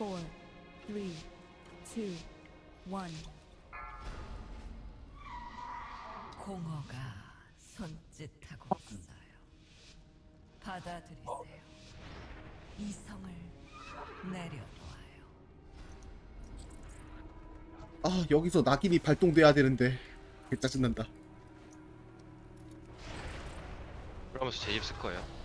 four, three, two, one. 공허가 손짓하고 있어요. 받아들이세요. 이성을 내려놓아요. 아 여기서 낙인이 발동돼야 되는데 개 짜증난다 그러면서 제입 쓸 거예요.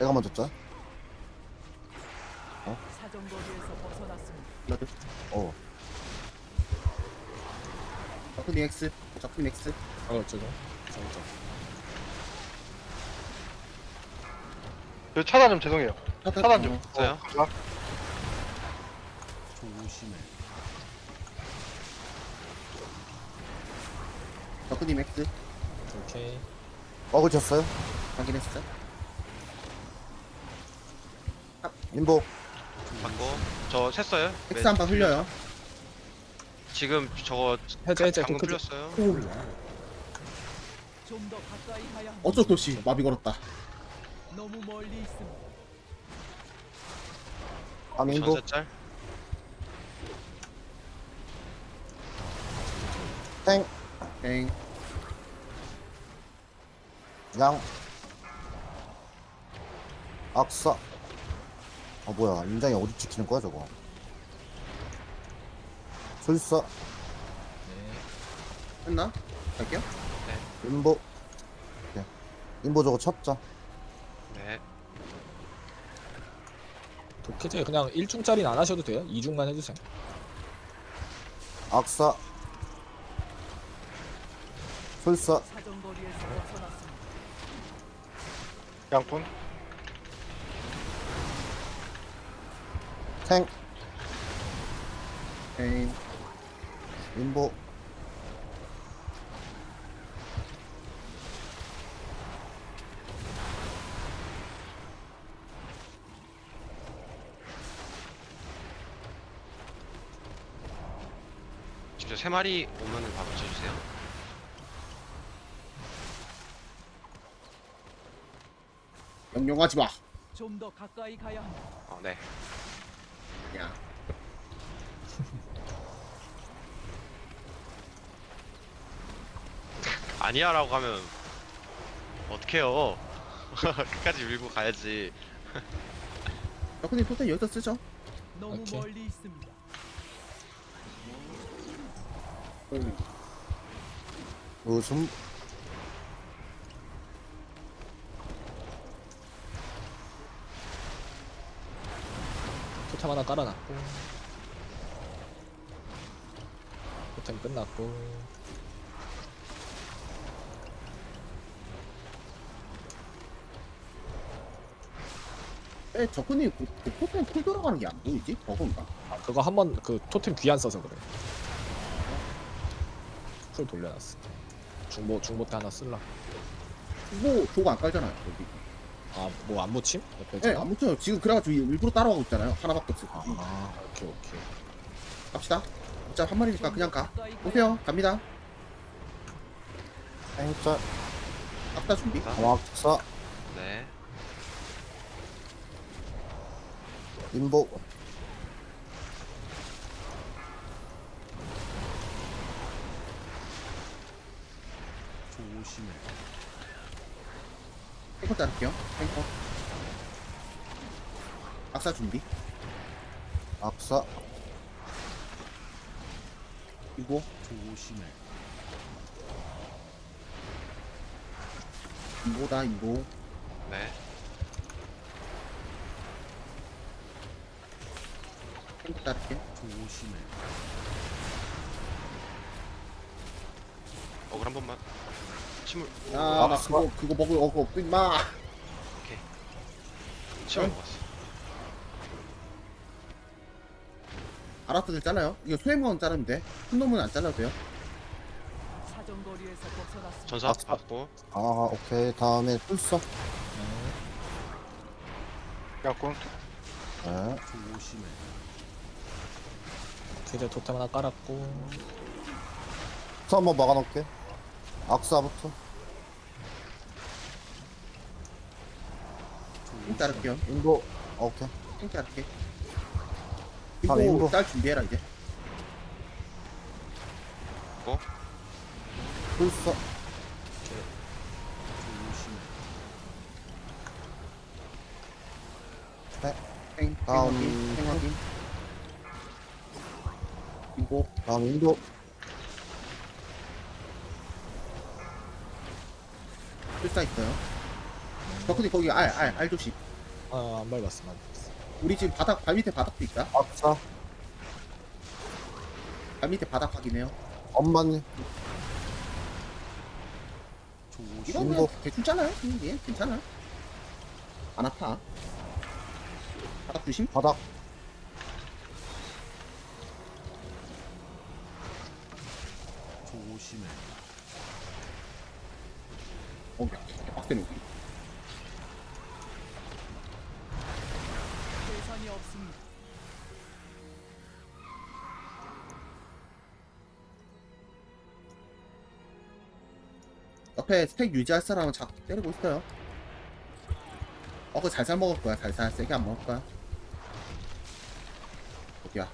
내가 먼저 짜? 사정거리에서 벗어났습니다. 어. 적군이 X 적군이 X 어 저거 저거 저 차단 좀 죄송해요. 차단, 차단 좀. 어, 써요? 어, 적군이 X 오케이 쳤어요? 확인했어 인복. 받고 저 샜어요. X 한방 흘려요 지금 저거 해제 해제 방금 그 풀렸어요. 좀더 가까이 가야 합니다. 어쩔 수 없이 마비 걸었다 너무 멀리 있습니다. 암 인복. 전세 짤. 땡. 엥 양. 악사. 아 뭐야 인장이 어디 찍히는 거야 저거. 술사. 했나? 갈게요 인보. 네. 인보 저거 쳤자. 네. 도케제 그냥 1중짜리는 안 하셔도 돼요 2중만 해주세요 악사. 벗어났습니다. 양푼. 탱. 엥 인보. 진짜 세 마리 오면은 바로 쳐주세요. 영영하지 마 좀 더 가까이 가야 합니다. 어, 네. 야. 아니야라고 하면 어떡해요. 끝까지 밀고 가야지. 적군이 토템 여기서 쓰죠 너무 오케이. 멀리 있습니다. 웃음. 토템 하나 깔아놨고. 토템 끝났고. 에 적군이 그, 그 토템 쿨 돌아가는 게 안 보이지? 버그인가? 아 그거 한 번 그 토템 귀안 써서 그래. 풀 돌려놨어. 중보 중보 때 하나 쓸라. 뭐 조가 안 깔잖아요 여기 아 뭐 안 붙임? 옆에 네 제가? 아무튼 지금 그래가지고 일부러 따라가고 있잖아요 하나밖에 없어 아 오케이 오케이 갑시다 어차피 한 마리니까 좀 그냥 더가 오세요 갑니다 탱짜. 앞다 준비 광학사. 네. 인복. 탱커 자를게요. 탱커. 악사 준비. 악사. 이거 이거다 이거 네. 탱커 자를게. 어글 한 번만. 침을 야나 그거 그거 먹을 어그 없지 마 침을 네. 먹었어. 알아서들 잘라요 이거 소행원 자르면 돼 큰 놈은 안 잘라도 돼요 사정거리에서 벗어났습니다. 전사 아, 받고 아 오케이 다음에 술사. 양푼. 네. 오케이 이제 토템 하나 깔았고 저 한번 막아놓을게. 악사부터. 좀 자를게요. 인도. 어, 오케이. 좀 자를게. 아, 이거. 딸 준비해라 이제. 불사. 행, 다음. 행확인, 행 확인. 이거 다음 인도. 필사 있어요. 덕분에 거기 알, 알, 알 조심. 아, 안 밟았어, 안 밟았어. 우리 지금 바닥, 발 밑에 바닥도 있다. 악사. 발 밑에 바닥 확인해요. 엄마님. 그냥 인도. 대충 잘라요. 예, 괜찮아. 안 아파. 바닥 조심. 바닥. 어, 야, 개 빡세네. 여기. 옆에 스택 유지할 사람은 자꾸 때리고 있어요. 어, 그 살살 먹을 거야. 살살 세게 안 먹을 거야. 어디야?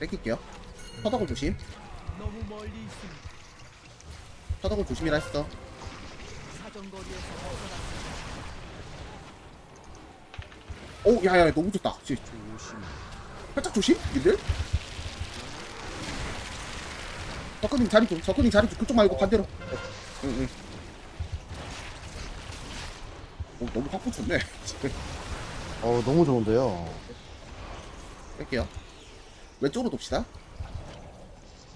뺏길게요. 터덕을 조심. 터덕을 조심이라 했어. 오, 야야, 너무 좋다. 조심. 살짝 조심, 니들. 석근님 자리 좀, 석근님 자리 좀, 그쪽 말고 반대로. 응, 응. 오, 너무 확 붙였네. 어, 너무 좋은데요. 뺄게요. 왼쪽으로 돕시다.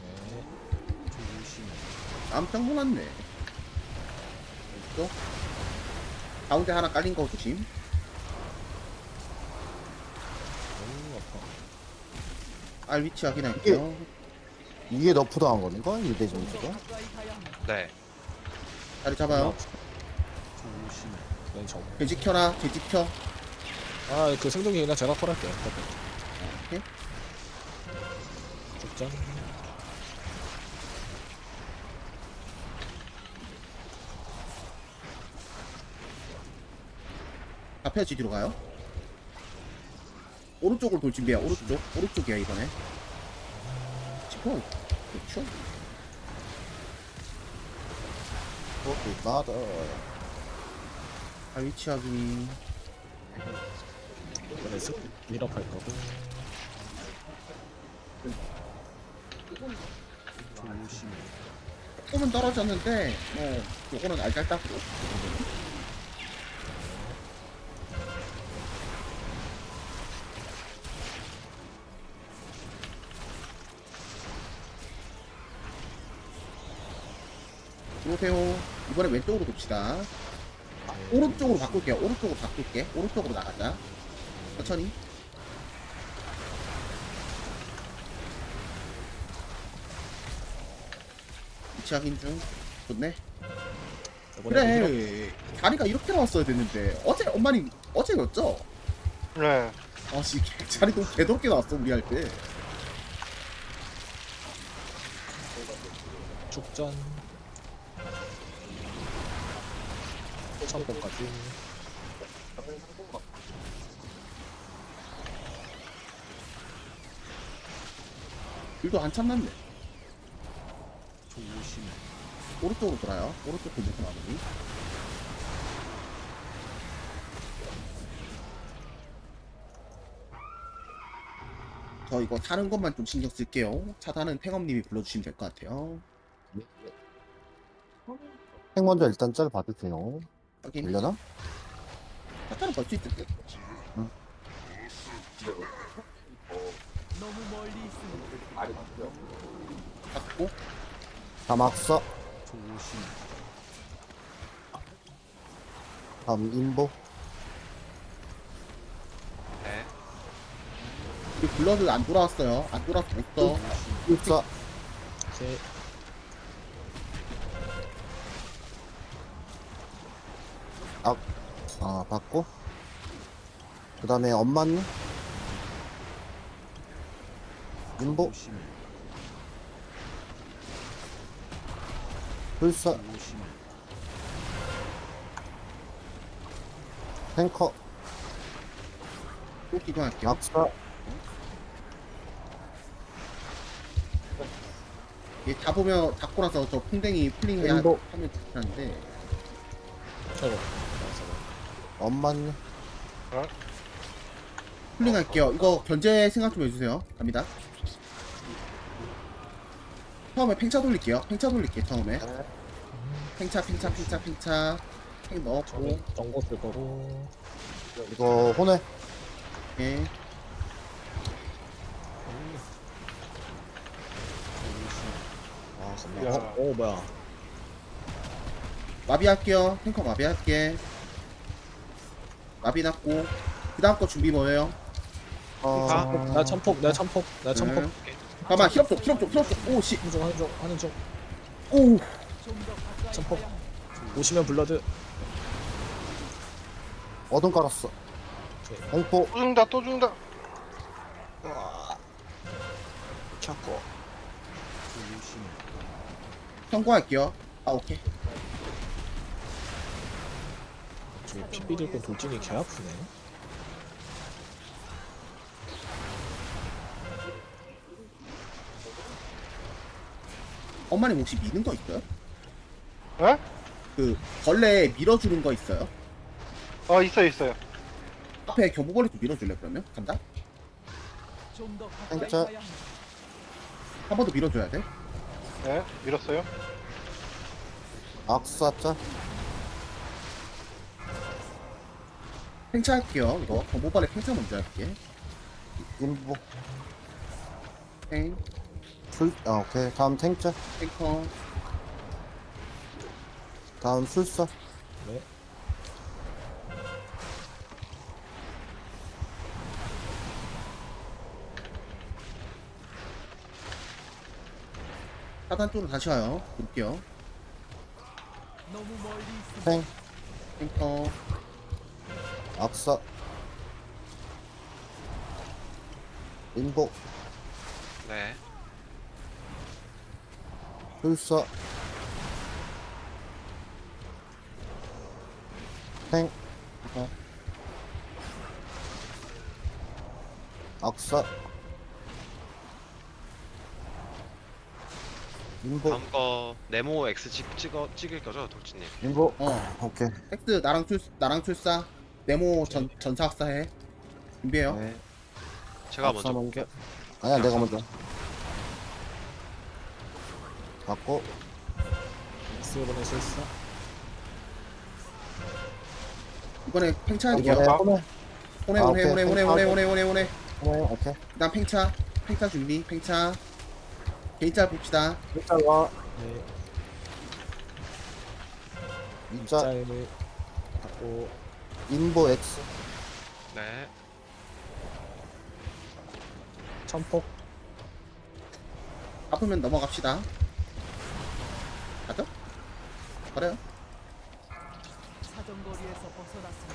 네. 깜짝 놀랐네. 왼쪽. 가운데 하나 깔린 거 조심. 알 위치 확인할게요. 이게 너프 당한 건가? 합니다. 네. 자리 잡아요. 네, 정. 돼지 켜라, 돼지 켜. 아, 그 생존기 그냥 제가 콜할게요. 오케이. 죽전. 앞에 지 뒤로 가요. 오른쪽으로 돌 준비해. 오른쪽. 오른쪽이야 이번에. 지금 그렇죠. 어, 나다. 알 위치 확인. 그래서 밀업할 거고. 조금은 떨어졌는데, 뭐 요거는 알잘딱으로. 들어오세요. 이번에 왼쪽으로 돕시다. 오른쪽으로 바꿀게요. 오른쪽으로 바꿀게. 오른쪽으로 나가자. 천천히. 위치 확인 중. 좋네. 그래. 자리가 이렇게 나왔어야 됐는데. 어제, 엄마님, 어제였죠? 네. 아, 씨, 개- 자리 너무 개덥게 나왔어, 우리 할 때. 죽전. 천번까지. 길도 한참 남네. 오른쪽으로 돌아요. 오른쪽 돌면서 마무리. 저 이거 타는 것만 좀 신경 쓸게요. 차단은 탱업님이 불러주시면 될 것 같아요. 행 먼저 일단 짤 받으세요. 확인. 되려나? 차단은 벌수 있을 듯. 너무 멀리 있습니다. 받고. 다음 인보. 네. 우리 블러드 안 돌아왔어요. 안 돌아서 못 써. 불사. 세. 아, 받고. 그 다음에 엄마님. 인보. 불사 탱커 기도할게요. 낙사 얘 잡으면 잡고 나서 저 풍뎅이 풀링 해야 인도. 하면 좋긴 한데 아이고 엄마님 풀링할게요. 이거 견제 생각 좀 해주세요. 갑니다. 처음에 팽차 돌릴게요. 팽차 돌릴게요. 처음에 팽차 팽차 팽차 팽차 팽 넣었고 저기 정보 쓸 거고 이거 혼해 예. 아. 잠깐만 어? 오 뭐야 마비 할게요. 탱커 마비 할게. 마비 났고 그 다음 거 준비 뭐예요? 어... 나 천폭 나 천폭 나 천폭. 네. 잠깐만 힐업 쪽 힐업 쪽 힐업 쪽. 오씨. 하는 중 하는 중 하는 중 오. 천폭. 오시면 블러드. 어둠 깔았어. 공포. 또 죽는다 또 죽는다. 켰고. 성공할게요. 아 오케이. 저기 피 삐들고 돌진이 개 아프네 엄마님 혹시 미는 거 있어요? 에? 그 벌레 밀어주는 거 있어요? 어 있어요 있어요 앞에 경보벌레 좀 밀어줄래 그러면? 간다? 진짜? 한 번 더 밀어줘야 돼. 네 밀었어요 악사자 팽차 할게요. 이거 경보벌레 팽차 먼저 할게. 인보 팽 풀.. 아 오케이 다음 탱자 탱커 다음 술사 네 하단 쪽으로 다시 와요. 볼게요. 너무 멀리 있습니다. 탱 탱커 악사 인보 네. 술사 탱 어. 악사 인보 다음 거 네모 X 찍, 찍어 찍을 거죠, 돌진님? 인보 어. 오케이 텍스 나랑 출 나랑 출사 네모 전 전사 학사 해. 준비해요. 네. 제가 먼저. 먼저 아니야 내가 먼저. 받고. X번에 실사 이번에 팽차 이번에 할게요. 오네 아, 오네 오케이. 오네 오네 오네 오네 오네 오네. 오케이. 그다음 팽차 팽차 준비 팽차. 개인짤 봅시다. 일단 와. 네. 이자 짤을 받고 인보 X 네. 천폭 아프면 넘어갑시다. 가죠? 그래요. 사정거리에서 벗어났습니다.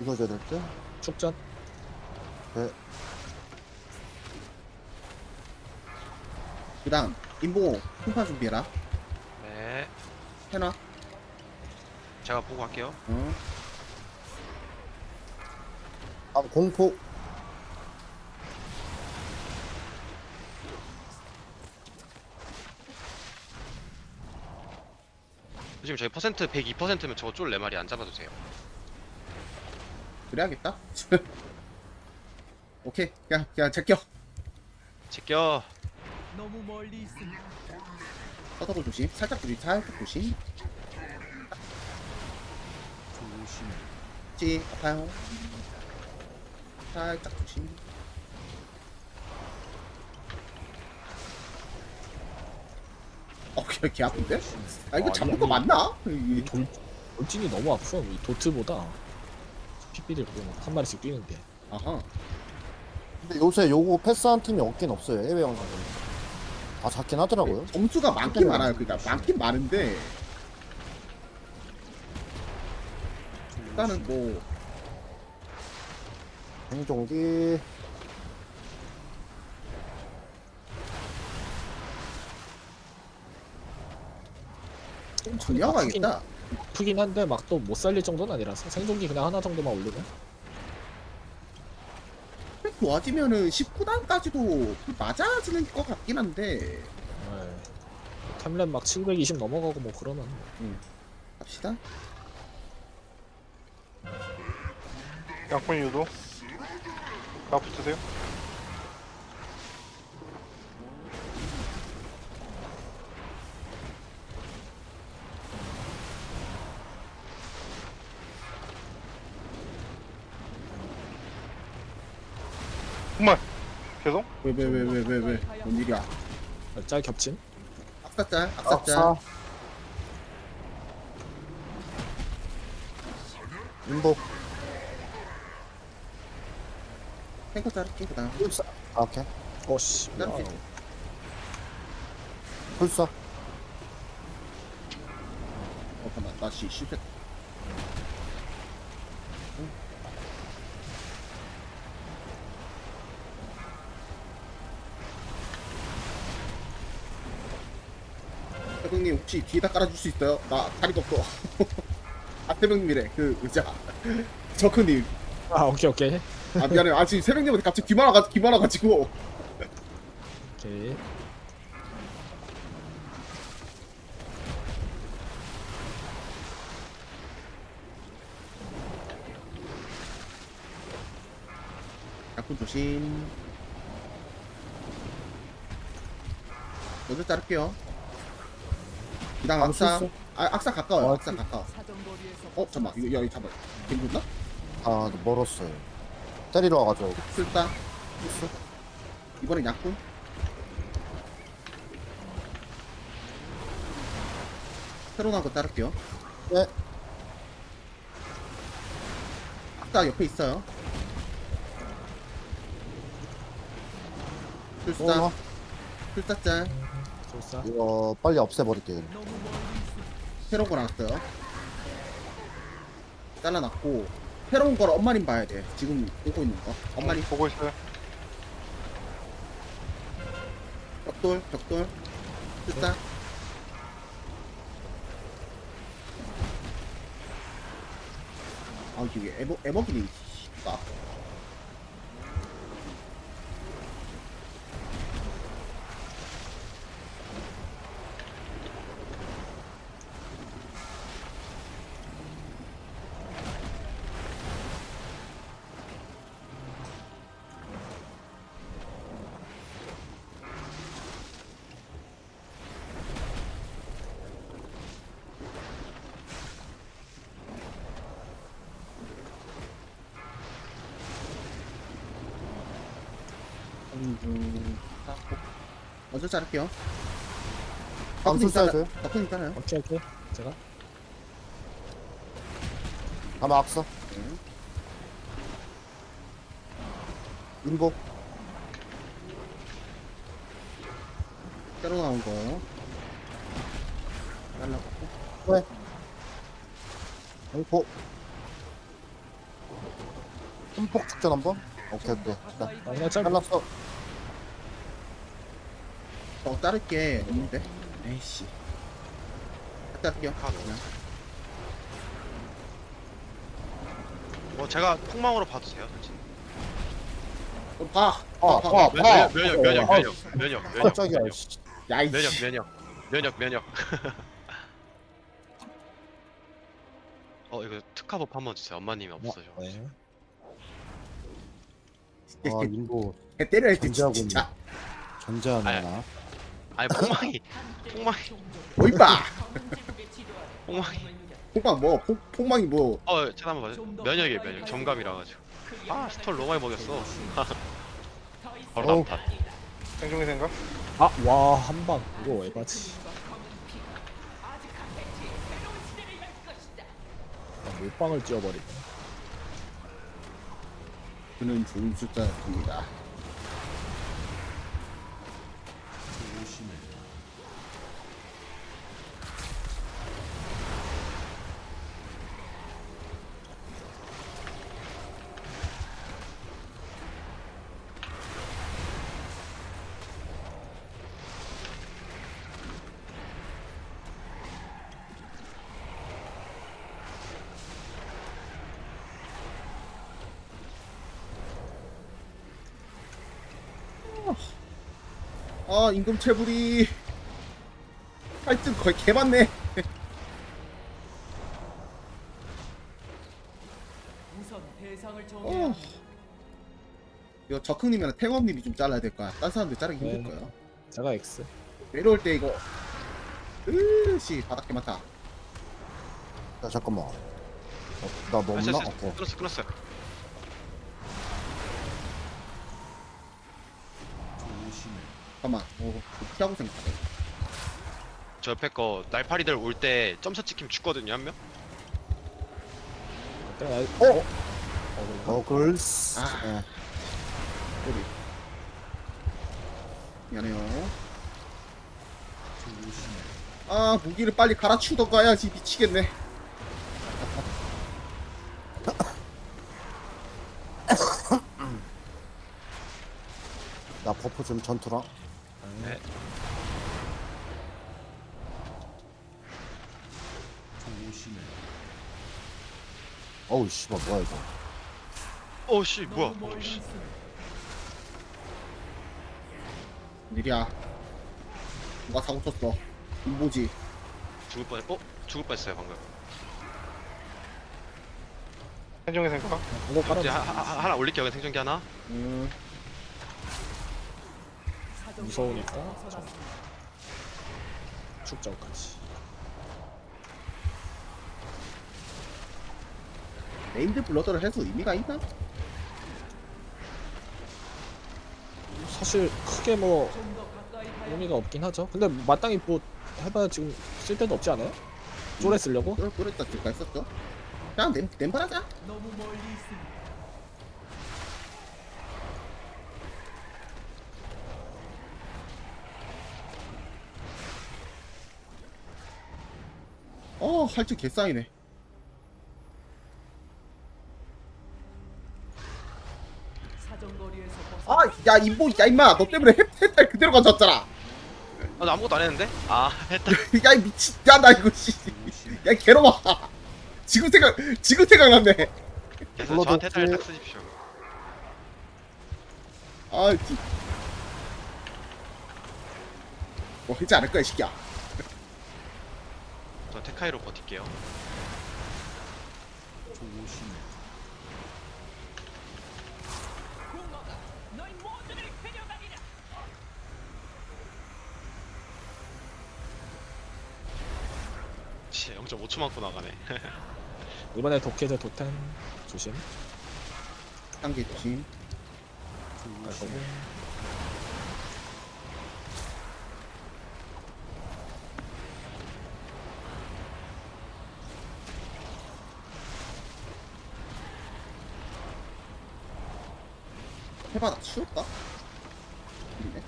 이거 줘야 될 듯? 축전 그다음 인보 풍파 준비해라. 네. 해놔. 제가 보고 갈게요. 어. 아 공포 지금 저희 퍼센트 102%면 저거 쫄네 마리 안 잡아도 돼요. 그래야겠다. 오케이. 그냥 그냥 제껴. 제껴. 너무 멀리 있습니다. 서더블 조심. 살짝 조심. 살짝 조심. 지 아파요. 살짝 조심. 어, 개, 개 아픈데? 아, 이거 아, 잡는 이- 거 맞나? 이- 돌, 돌진이 너무 아파 이 도트보다 피 삐들고 한 마리씩 뛰는데 아하. 근데 요새 요거 패스한 팀이 없긴 없어요 해외 영상 보면 아 작긴 하더라고요 점수가 많긴 많아요. 그러니까 많긴 많은데 일단은 뭐 정리하고 가야겠다. 아프긴 한데 막 또 못 살릴 정도는 아니라서 생존기 그냥 하나 정도만 올리면 좋아지면은 19단까지도 맞아지는 것 같긴 한데 네. 템랩 막 720 넘어가고 뭐 그러면 갑시다. 양푼 유도. 다 붙으세요. 정말 계속? 왜 왜 왜 왜 왜왜 뭔 일이야? 짤 겹침 악사짤 악사짤. 악사 인복 탱커 자를게 그다음. 풀사 아, 오케이 어씨 자를게. 와우. 풀사 어 잠깐만 나씨 실패. 태병님 혹시 뒤에다 깔아줄 수 있어요? 나 다리가 없어. 아 태병님이래 그 의자. 저크님. 아 오케이 오케이 아 미안해. 아 지금 태병님한테 갑자기 귀 많아가 귀 많아가지고. 오케이 약분 조심. 먼저 자를게요. 이당 아. 실수. 아 악사 가까워요. 아, 악사 가까워. 사정거리에서 어 잠만 이거 야 이거 잠만. 괜찮나? 아 멀었어요 때리러 와가지고 쓸다. 이번엔 약분. 새로 나온 거 자를게요. 네. 악사 옆에 있어요. 출사. 어, 출사 짤. 이거 빨리 없애버릴게요. 새로운 거 나왔어요. 잘라놨고 새로운 걸 엄마님 봐야 돼. 지금 보고 있는 거. 엄마님 어, 보고 있어요. 벽돌 벽돌 출사. 아 이게 에버 에버기니 아 음, 먼저 자를게요. 다음 덕분님 술사 잘라- 해줘요? 덕분님 잘라요. 오케이 오케이. 제가? 아마 악사 네. 인복 새로 나온 거. 잘라갖고. 네. 아이고. 흠폭 축전 한번? 오케이 오케이 자, 아짤 잘랐어 어 자를 게 없는데. 에이씨. 갔다 할게요. 아, 너무. 뭐 제가 폭망으로 봐도 돼요, 솔직히. 어, 봐. 아, 봐, 봐, 아, 봐. 면- 아, 면역, 면역, 아, 면역, 면역, 면역, 깜짝이야 면역, 씨. 야, 이 면역, 씨. 면역, 면역, 면역. 어 이거 특화법 한번 주세요. 엄마님이 없어져. 네. 아 인복 개 때려야 돼, 견제하고 진짜. 전제하네 아야. 나 아니 폭망이, 폭망이, 뭐 임마. 폭망이. 폭망 뭐? 폭, 폭망이 뭐? 어, 한번 봐줘. 면역이에요, 면역. 정감이라 가지고. 아, 스톨 너무 많이 먹였어. 바로 어우. 나타. 생존기 생각? 아 와 한방 이거 에바지 아, 몰빵을 찌어버리네 그는 좋은 숫자입니다. 아 임금 체불이. 하여튼 거의 개 많네. 우선 대상을 어. 이거 적흥님이랑 탱업님이 좀 잘라야 될 거야. 딴 사람들 자르기 힘들 네. 거야 제가 X. 내려올 때 이거. 으씨 바닥 개 많다. 야 잠깐만. 어, 나 아, 넘나? 됐어, 오케이 됐어. 끊었어 끊었어 요 잠깐만 오 피하고 생각해 저 옆에 거 날파리들 올 때 점사 찍히면 죽거든요 한명 그때 나 어? 어? 그런가? 어 글스 아. 예. 꼬리 미안해요 아 무기를 빨리 갈아치우던가 해야지 미치겠네 버프 좀 전투랑 네. 어우 씨발 뭐야 이거. 어씨 뭐야. 멀리 씨. 일이야. 누가 사고 쳤어? 인보지. 죽을 뻔 어? 죽을 뻔했어요 방금. 생존의 생각? 이거 깔아 하, 하, 하나 올릴게요. 생존기 하나. 음 무서우니까. 축적까지 네임드 블러드를 해서 의미가 있나? 사실 크게 뭐 의미가 없긴 하죠 근데 마땅히 뭐 해봐야 지금 쓸데도 없지 않아요? 쪼래 쓰려고? 그럴 그랬다 줄까 했었죠 그냥 냄, 냄발하자 너무 멀리 있습니다. 어 할줄 개싸이네. 아야 인보 야 임마 너 때문에 해, 해탈 그대로 가져왔잖아. 아, 나 아무것도 안 했는데? 아 했다 야이 미친 야나 이거 씨야 괴로워. 지금 생각 지금 생각났네. 그래서 저한테 독재- 해탈 딱 쓰십시오. 아 지... 뭐 하지 않을 거야 이 새끼야 저 테카이로 버틸게요. 씨 0.5초 맞고 나가네. 이번에 독해제 도템 조심. 한개 조심 알거 해봐 나 치울까? 있네.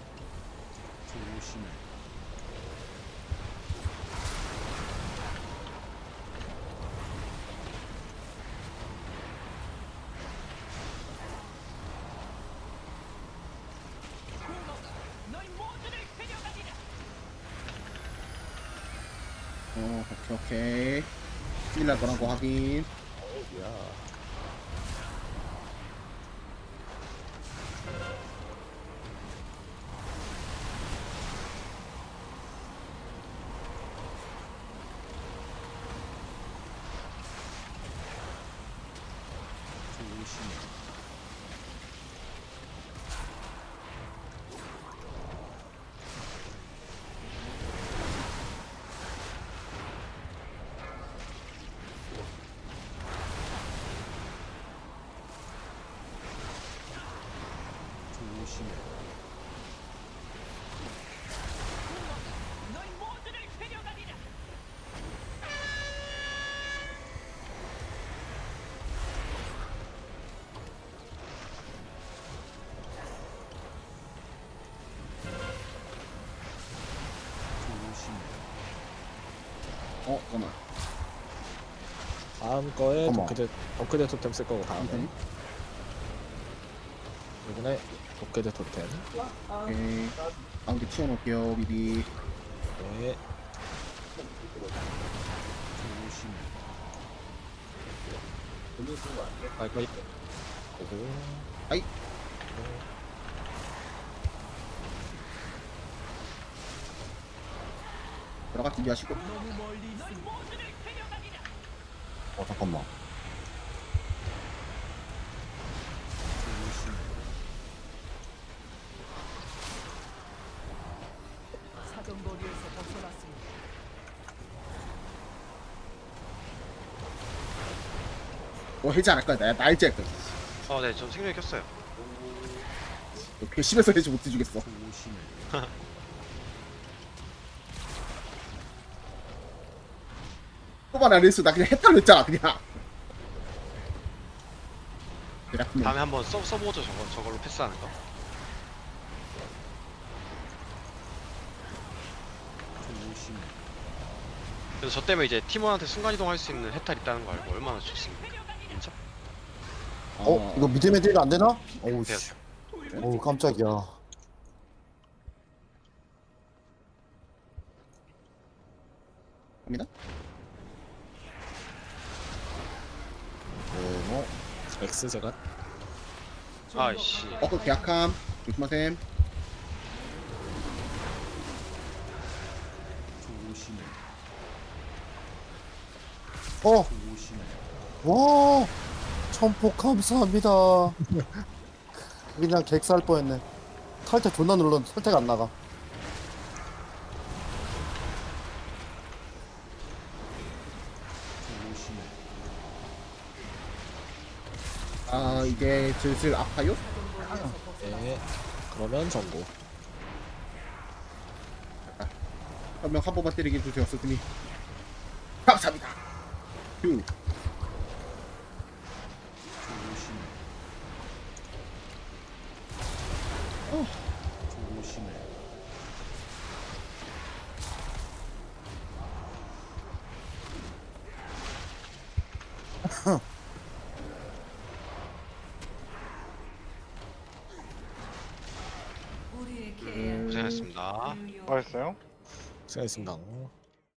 어 오케이 오케이 큰일 날 거라고 확인 어 잠깐만. 다음 거에 어머. 독해제 독해제 토템 쓸 거고 다음에 음. 이번에 독해제 토템. 오케이. 가운데 치워놓을게요 미리. 네. 빨리 오고. 아이. 들어가 준비하시고 너무 멀리 있습니다. 어 잠깐만 사정거리에서 벗어났습니다. 뭐 해지 않을 거야 나 날지 할 거야 어, 네, 전 생명이 켰어요. 너 괘씸해서 해지 못 해주겠어 초반 안 했어 나 그냥 했다고 했잖아 그냥 다음에 한번 써, 써보죠, 저거. 저걸로 패스하는 거. 그래서 저 때문에 이제 팀원한테 순간이동 할 수 있는 해탈 있다는 거 알고 얼마나 좋습니까? 진짜? 어 이거 믿음의 딜 안 되나? 어우 씨 돼요. 어우 깜짝이야 갑니다 네뭐 X 제가 아이씨. 어그 계약함 조심하셈 어! 와! 천폭 감사합니다. 그냥 객살 뻔했네. 탈퇴 존나 눌렀는데 탈퇴가 안 나가. 아 이제 슬슬 아파요? 네 그러면 전고 한명한 번만 때리게 해주세요 스님. 감사합니다. 휴 우리의 계약 고생하셨습니다. 뭐했어요? 수고하셨습니다